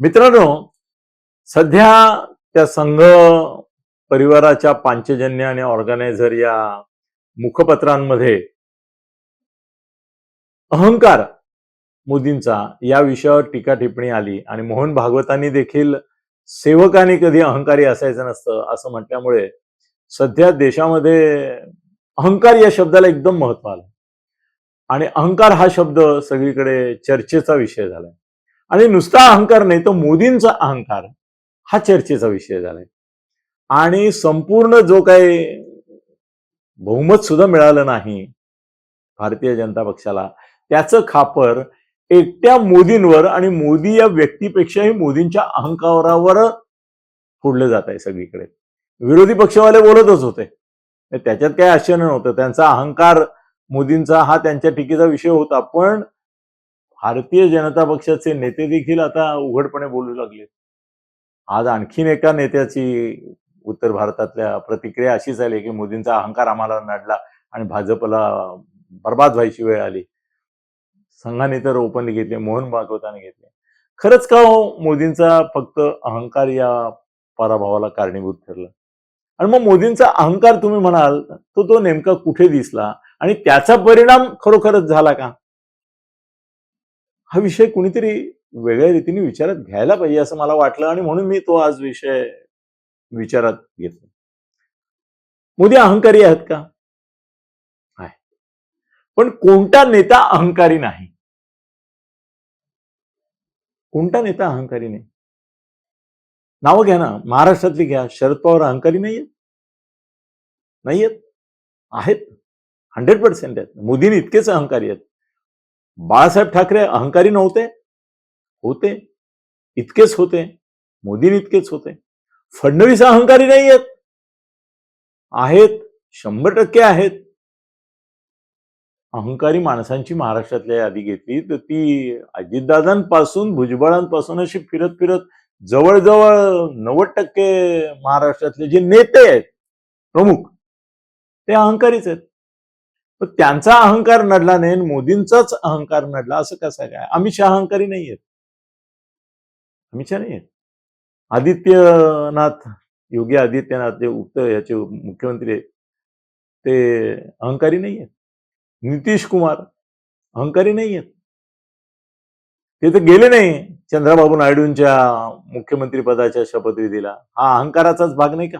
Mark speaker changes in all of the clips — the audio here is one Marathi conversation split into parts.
Speaker 1: मित्रांनो सध्या त्या संघ परिवाराच्या पांचजन्य आणि ऑर्गनायझर या मुखपत्रांमध्ये अहंकार मोदींचा या विषयावर टीका टिप्पणी आली आणि मोहन भागवतांनी देखील सेवकाने कधी अहंकारी असायचं नसतं असं म्हटल्यामुळे सध्या देशामध्ये अहंकार या शब्दाला एकदम महत्त्व आलं आणि अहंकार हा शब्द सगळीकडे चर्चेचा विषय झालाय. आणि नुसता अहंकार नाही तर मोदींचा अहंकार. हा चर्चेचा विषय झालाय. आणि संपूर्ण जो काही बहुमत सुद्धा मिळालं नाही भारतीय जनता पक्षाला त्याचं खापर एकट्या मोदींवर आणि मोदी या व्यक्तीपेक्षाही मोदींच्या अहंकारावर फोडलं जात आहे सगळीकडे. विरोधी पक्षवाले बोलतच होते. त्याच्यात काही आश्चर्य नव्हतं. त्यांचा अहंकार मोदींचा हा त्यांच्या टीकेचा विषय होता. पण भारतीय जनता पक्षाचे नेते देखील आता उघडपणे बोलू लागले. आज आणखीन एका नेत्याची उत्तर भारतातल्या प्रतिक्रिया अशीच आली की मोदींचा अहंकार आम्हाला नडला आणि भाजपला बर्बाद व्हायची वेळ आली. संघाने तर ओपनली घेतले मोहन भागवताने घेतले. खरंच का हो मोदींचा फक्त अहंकार या पराभवाला कारणीभूत ठरला? आणि मग मोदींचा अहंकार तुम्ही म्हणाल तो तो नेमका कुठे दिसला आणि त्याचा परिणाम खरोखरच झाला का? हा विषय कुणीतरी वेगळ्या रीतीने विचारात घ्यायला पाहिजे असं मला वाटलं आणि म्हणून मी तो आज विषय विचारात घेतला. मोदी अहंकारी आहेत का? आहे. पण कोणता नेता अहंकारी नाही? कोणता नेता अहंकारी नाही? नावं घ्या ना. महाराष्ट्रातली घ्या. शरद पवार अहंकारी नाहीयेत नाहीयेत? आहेत. हंड्रेड पर्सेंट आहेत. मोदीने इतकेच अहंकारी आहेत. बाळासाहेब ठाकरे अहंकारी नव्हते. होते. इतकेच होते. मोदींनी इतकेच होते. फडणवीस अहंकारी नाही आहेत. आहेत शंभर टक्के आहेत. अहंकारी माणसांची महाराष्ट्रातल्या यादी घेतली तर ती अजितदादांपासून भुजबळांपासून अशी फिरत फिरत जवळजवळ नव्वद टक्के महाराष्ट्रातले जे नेते आहेत प्रमुख ते अहंकारीच आहेत. पण त्यांचा अहंकार नडला नाही मोदींचाच अहंकार नडला असं कसं काय अमित शहा अहंकारी नाही आहेत अमित शहा नाही आहेत आदित्यनाथ योगी आदित्यनाथ जे उक्त याचे मुख्यमंत्री आहेत ते अहंकारी नाही आहेत नितीश कुमार अहंकारी नाही आहेत ते तर गेले नाही चंद्राबाबू नायडूंच्या मुख्यमंत्री पदाच्या शपथविधीला. हा अहंकाराचाच भाग नाही का?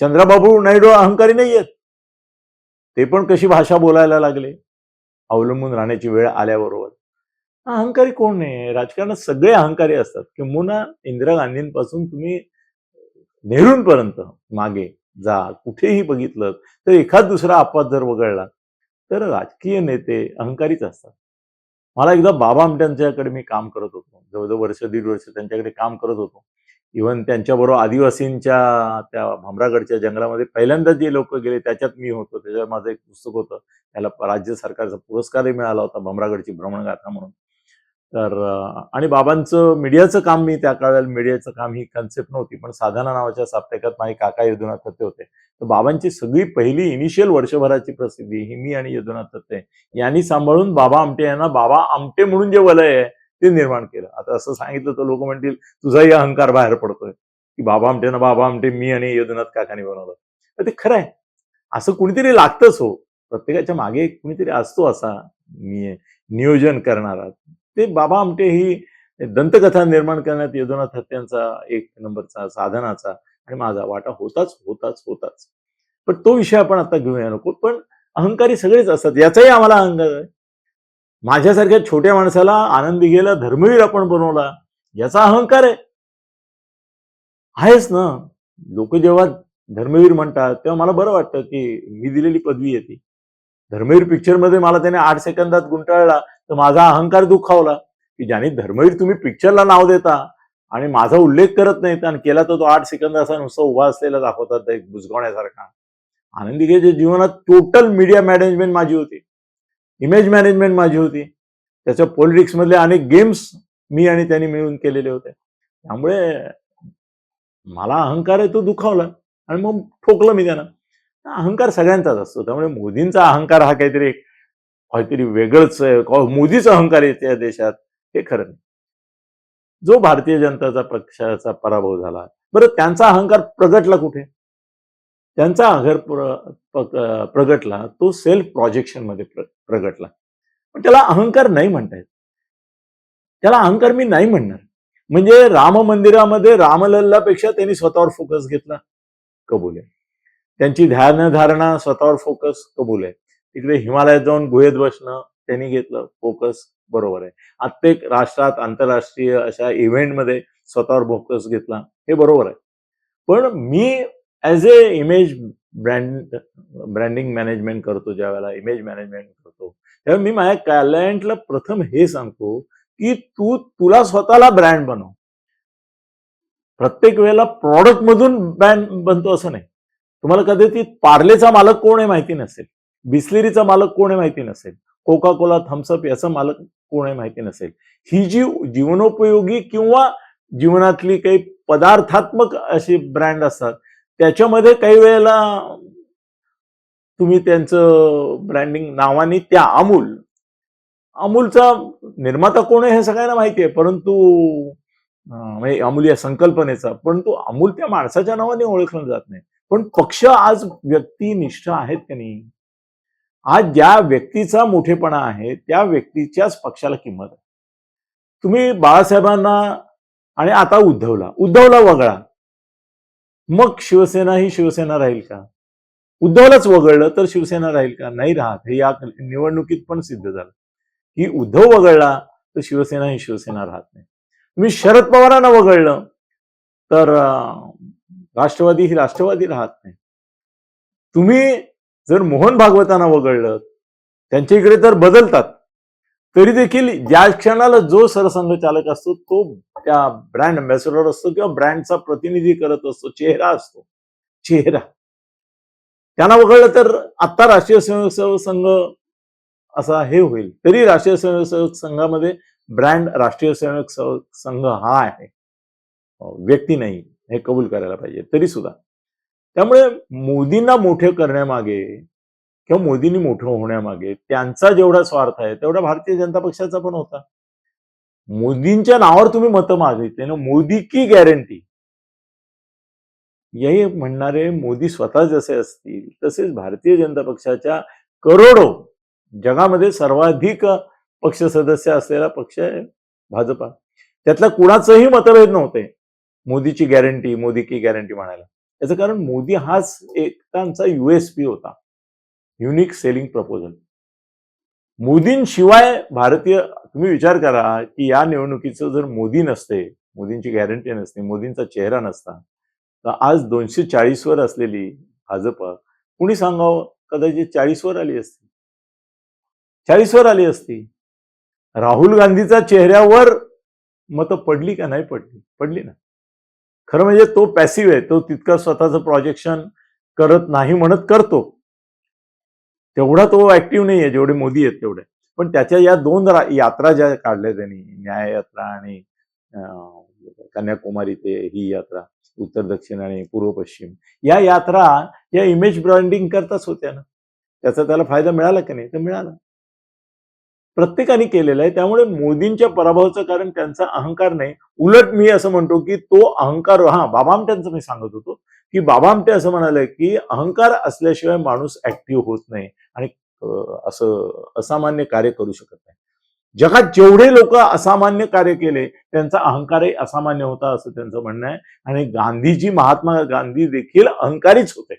Speaker 1: चंद्राबाबू नायडू अहंकारी नाही आहेत ते पण कशी भाषा बोलायला लागले? अवलंबून राहण्याची वेळ आल्याबरोबर. अहंकारी कोण नाही राजकारणात सगळे अहंकारी असतात. किंबहुना इंदिरा गांधींपासून तुम्ही नेहरूंपर्यंत मागे जा. कुठेही बघितलं तर एखाद दुसरा अपवाद जर वगळला तर राजकीय नेते अहंकारीच असतात. मला एकदा बाबा आमट्यांच्याकडे मी काम करत होतो. जवळजवळ वर्ष दीड वर्ष त्यांच्याकडे काम करत होतो. इव्हन त्यांच्याबरोबर आदिवासींच्या त्या भामरागडच्या जंगलामध्ये पहिल्यांदा जे लोक गेले त्याच्यात मी होतो. त्याच्यावर माझं एक पुस्तक होतं. त्याला राज्य सरकारचा पुरस्कारही मिळाला होता भामरागडची भ्रमणगाथा म्हणून. तर आणि बाबांचं मीडियाचं काम मी त्या काळाला मीडियाचं काम ही कन्सेप्ट नव्हती पण साधना नावाच्या साप्ताहिकात माझे काका यदुनाथ तत्ते होते. तर बाबांची सगळी पहिली इनिशियल वर्षभराची प्रसिद्धी ही मी आणि यदुनाथ तत्ते यांनी सांभाळून बाबा आमटे यांना बाबा आमटे म्हणून जे वलय आहे ते निर्माण केलं. आता असं सांगितलं तर लोक म्हणतील तुझाही अहंकार बाहेर पडतोय. की बाबा आमटे ना बाबा आमटे मी आणि यदुनाथ काकाने बनवलं. तर ते खरं आहे. असं कुणीतरी लागतंच हो. प्रत्येकाच्या मागे कुणीतरी असतो असा मी नियोजन करणारा. ते बाबा आमटे ही दंतकथा निर्माण करण्यात यदुनाथ हत्यांचा एक नंबरचा साधनाचा आणि माझा वाटा होताच होताच होताच. पण तो विषय आपण आता घेऊया नको. पण अहंकारी सगळेच असतात. याचाही आम्हाला अहंकार आहे. माझ्यासारख्या छोट्या माणसाला आनंदी गेला धर्मवीर आपण बनवला याचा अहंकार आहे. आहेच ना. लोक जेव्हा धर्मवीर म्हणतात तेव्हा मला बरं वाटतं की मी दिलेली पदवी येते धर्मवीर पिक्चरमध्ये मला त्याने आठ सेकंदात गुंटाळला तर माझा अहंकार दुखावला की ज्याने धर्मवीर तुम्ही पिक्चरला नाव देता आणि माझा उल्लेख करत नाहीत आणि केला तर तो आठ सेकंद असा नुसता उभा असलेला दाखवतात एक बुजगावण्यासारखा. आनंदी गेच्या जीवनात टोटल मीडिया मॅनेजमेंट माझी होती. इमेज मॅनेजमेंट माझी होती. त्याच्या पॉलिटिक्समधले अनेक गेम्स मी आणि त्यांनी मिळून केलेले होते. त्यामुळे मला अहंकार आहे तो दुखावला आणि मग ठोकलं मी त्यांना अहंकार सगळ्यांचाच असतो. त्यामुळे मोदींचा अहंकार हा काहीतरी काहीतरी वेगळंच आहे. मोदीचा अहंकार येते त्या देशात? हे खरं नाही. जो भारतीय जनताचा पक्षाचा पराभव झाला बरं त्यांचा अहंकार प्रगटला कुठे? त्यांचा आघार प्र- प्रगटला तो सेल्फ प्रोजेक्शनमध्ये प्र- प्रगटला. पण त्याला अहंकार नाही म्हणता येत. त्याला अहंकार मी नाही म्हणणार. म्हणजे राम मंदिरामध्ये रामलल्लापेक्षा त्यांनी स्वतःवर फोकस घेतला कबूल आहे. त्यांची ध्यानधारणा स्वतःवर फोकस कबूल आहे. तिकडे हिमालयात जाऊन गुहेत बसणं त्यांनी घेतलं फोकस बरोबर आहे. प्रत्येक राष्ट्रात आंतरराष्ट्रीय अशा इव्हेंटमध्ये स्वतःवर फोकस घेतला हे बरोबर आहे. पण मी as a image brand branding management करतो ज्या वेळेला इमेज मॅनेजमेंट करतो तेव्हा मी माझ्या क्लायंटला प्रथम हे सांगतो की तू तुला स्वतःला ब्रँड बनव. प्रत्येक वेळेला प्रॉडक्ट मधून ब्रँड बनतो असं नाही. तुम्हाला कदाचित पार्लेचा मालक कोण आहे माहिती नसेल. बिस्लेरीचा मालक कोण आहे माहिती नसेल. कोका कोला थम्सअप याचा मालक कोण आहे माहिती नसेल. ही जी जीवनोपयोगी किंवा जीवनातली काही पदार्थात्मक अशी ब्रँड असतात त्याच्यामध्ये काही वेळेला तुम्ही त्यांचं ब्रँडिंग नावाने त्या अमूल अमूलचा निर्माता कोण आहे हे सगळ्यांना माहिती आहे परंतु म्हणजे अमूल या संकल्पनेचा परंतु अमूल त्या माणसाच्या नावाने ओळखलं जात नाही. पण पक्ष आज व्यक्तिनिष्ठ आहेत का नाही? आज ज्या व्यक्तीचा मोठेपणा आहे त्या व्यक्तीच्याच पक्षाला किंमत आहे. तुम्ही बाळासाहेबांना आणि आता उद्धवला उद्धवला वगळा. मग शिवसेना ही शिवसेना राहील का? उद्धवलाच वगळलं तर शिवसेना राहील का? नाही राहत. हे या निवडणुकीत पण सिद्ध झालं. की उद्धव वगळला तर शिवसेना ही शिवसेना राहत नाही. तुम्ही शरद पवारांना वगळलं तर राष्ट्रवादी ही राष्ट्रवादी राहत नाही. तुम्ही जर मोहन भागवतांना वगळलं त्यांच्या इकडे तर बदलतात. तरी देखील ज्या क्षणाला जो सरसंघचालक असतो तो त्या ब्रँड अम्बॅसेडर असतो किंवा ब्रँडचा प्रतिनिधी करत असतो चेहरा असतो. चेहरा. त्यांना वगळलं तर आत्ता राष्ट्रीय स्वयंसेवक संघ असा हे होईल. तरी राष्ट्रीय स्वयंसेवक संघामध्ये ब्रँड राष्ट्रीय स्वयंसेवक संघ हा आहे. व्यक्ती नाही हे कबूल करायला पाहिजे. तरी सुद्धा. त्यामुळे मोदींना मोठे करण्यामागे किंवा मोदींनी मोठं होण्यामागे त्यांचा जेवढा स्वार्थ आहे तेवढा भारतीय जनता पक्षाचा पण होता. मोदींच्या नावावर तुम्ही मतं मागितले ना मोदी की गॅरंटी यही म्हणणारे मोदी स्वतः जसे असतील तसेच भारतीय जनता पक्षाच्या करोडो जगामध्ये सर्वाधिक पक्ष सदस्य असलेला पक्ष आहे भाजपा. त्यातला कुणाचंही मतभेद नव्हते मोदीची गॅरंटी मोदी की गॅरंटी म्हणायला. याचं कारण मोदी हाच एक त्यांचा युएसपी होता. युनिक सेलिंग प्रपोजल मोदींशिवाय भारतीय तुम्ही विचार करा की या निवडणुकीचं जर मोदी नसते मोदींची गॅरंटी नसते मोदींचा चेहरा नसता तर आज दोनशे चाळीसवर असलेली भाजप कुणी सांगावं? कदाचित चाळीसवर आली असती. चाळीसवर आली असती. राहुल गांधीचा चेहऱ्यावर मतं पडली का नाही पडली? पडली ना. खरं म्हणजे तो पॅसिव्ह आहे तो तितका स्वतःचं प्रोजेक्शन करत नाही म्हणत करतो. तेवढा तो ऍक्टिव्ह नाही आहे जेवढे मोदी आहेत तेवढे. पण त्याच्या या दोन यात्रा ज्या काढल्या त्यांनी न्याय यात्रा आणि कन्याकुमारी ते ही यात्रा उत्तर दक्षिण आणि पूर्व पश्चिम या यात्रा या इमेज ब्रँडिंग करताच होत्या ना. त्याचा त्याला फायदा मिळाला की नाही? तर मिळाला. प्रत्येकाने केलेलं आहे. त्यामुळे मोदींच्या पराभवाचं कारण त्यांचा अहंकार नाही. उलट मी असं म्हणतो की तो अहंकार हा बाबामट्यांचं मी सांगत होतो. की बाबा आमटे असं म्हणाले की अहंकार असल्याशिवाय माणूस ऍक्टिव्ह होत नाही आणि असं असामान्य कार्य करू शकत नाही. जगात जेवढे लोक असामान्य कार्य केले त्यांचा अहंकारही असामान्य होता असं त्यांचं म्हणणं आहे. आणि गांधीजी महात्मा गांधी देखील अहंकारीच होते.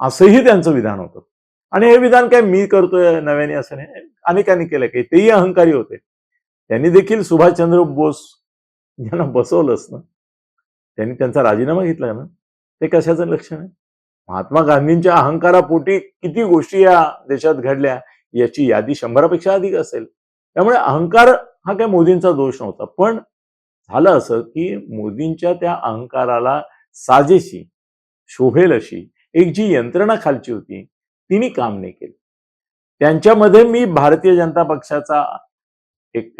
Speaker 1: असंही त्यांचं विधान होतं. आणि हे विधान काय मी करतोय नव्याने असं नाही. अनेकांनी केलं काही तेही अहंकारी होते. त्यांनी देखील सुभाषचंद्र बोस यांना बसवलंच ना. त्यांनी त्यांचा राजीनामा घेतला ना. ते कशाचं लक्षण आहे? महात्मा गांधींच्या अहंकारापोटी किती गोष्टी या देशात घडल्या याची यादी शंभरापेक्षा अधिक असेल. त्यामुळे अहंकार हा काय मोदींचा दोष नव्हता. पण झालं असं की मोदींच्या त्या अहंकाराला साजेशी शोभेल अशी एक जी यंत्रणा खालची होती तिने काम नाही केलं. त्यांच्यामध्ये मी भारतीय जनता पक्षाचा एक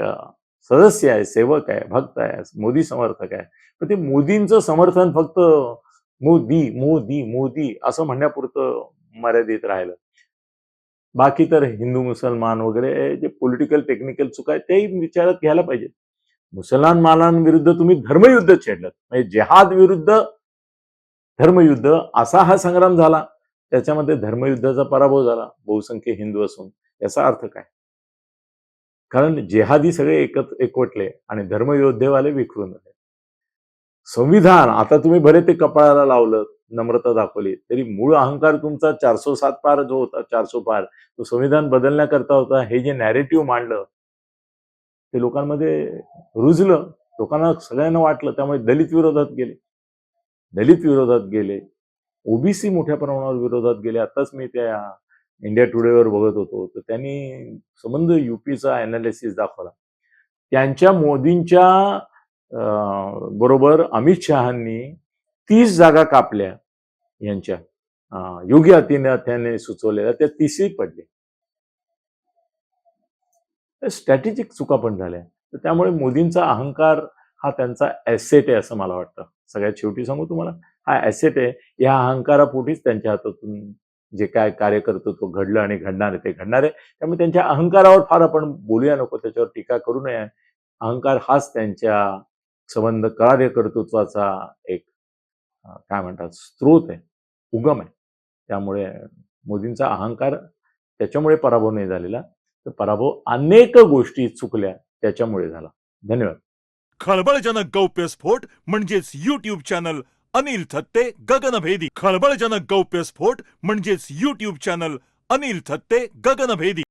Speaker 1: सदस्य आहे सेवक आहे भक्त आहे मोदी समर्थक आहे. पण ते मोदींचं समर्थन फक्त मोदी मोदी मोदी असं म्हणण्यापुरतं मर्यादित राहिलं. बाकी तर हिंदू मुसलमान वगैरे जे पॉलिटिकल टेक्निकल चुका आहेत तेही विचारात घ्यायला पाहिजे. मुसलमानांविरुद्ध तुम्ही धर्मयुद्ध छेडलं म्हणजे जेहाद विरुद्ध धर्मयुद्ध असा हा संग्राम झाला. त्याच्यामध्ये धर्मयुद्धाचा पराभव झाला. बहुसंख्य हिंदू असून. याचा अर्थ काय? कारण जेहादी सगळे एकत्र एकवटले आणि धर्मयोद्धेवाले विखरून संविधान. आता तुम्ही भले ते कपाळाला लावलं नम्रता दाखवली तरी मूळ अहंकार तुमचा चारसो सात पार जो होता चारसो पार तो संविधान बदलण्याकरता होता. हे जे नॅरेटिव्ह मांडलं ते लोकांमध्ये रुजलं. लोकांना सगळ्यांना वाटलं त्यामुळे दलित विरोधात गेले. दलित विरोधात गेले. ओबीसी मोठ्या प्रमाणावर विरोधात गेले. आताच मी त्या इंडिया टुडेवर बघत होतो. तर त्यांनी संबंध युपीचा अनालिसिस दाखवला. त्यांच्या मोदींच्या बरोबर अमित शहानी तीस जागा कापल्या यांच्या. योगी आदित्यनाथांनी सुचवलेल्या त्या तीसही पडले. स्ट्रॅटेजिक चुका पण झाल्या. तर त्यामुळे मोदींचा अहंकार हा त्यांचा ॲसेट आहे असं मला वाटतं. सगळ्यात शेवटी सांगू तुम्हाला हा ॲसेट आहे. या अहंकारापोटीच त्यांच्या हातातून जे काय कार्यकर्तृत्व घडलं आणि घडणार आहे ते घडणार आहे. त्यामुळे त्यांच्या अहंकारावर फार आपण बोलूया नको त्याच्यावर टीका करू नये. अहंकार हाच त्यांच्या संबंध कार्यकर्तृत्वाचा एक काय म्हणतात स्रोत आहे उगम आहे. त्यामुळे मोदींचा अहंकार त्याच्यामुळे पराभव नाही झालेला. तर पराभव अनेक गोष्टी चुकल्या त्याच्यामुळे झाला. धन्यवाद.
Speaker 2: खळबळजनक गौप्यस्फोट म्हणजेच युट्यूब चॅनल अनिल थत्ते गगनभेदी. खळबळजनक गौप्यस्फोट म्हणजेच युट्यूब चॅनल अनिल थत्ते गगनभेदी.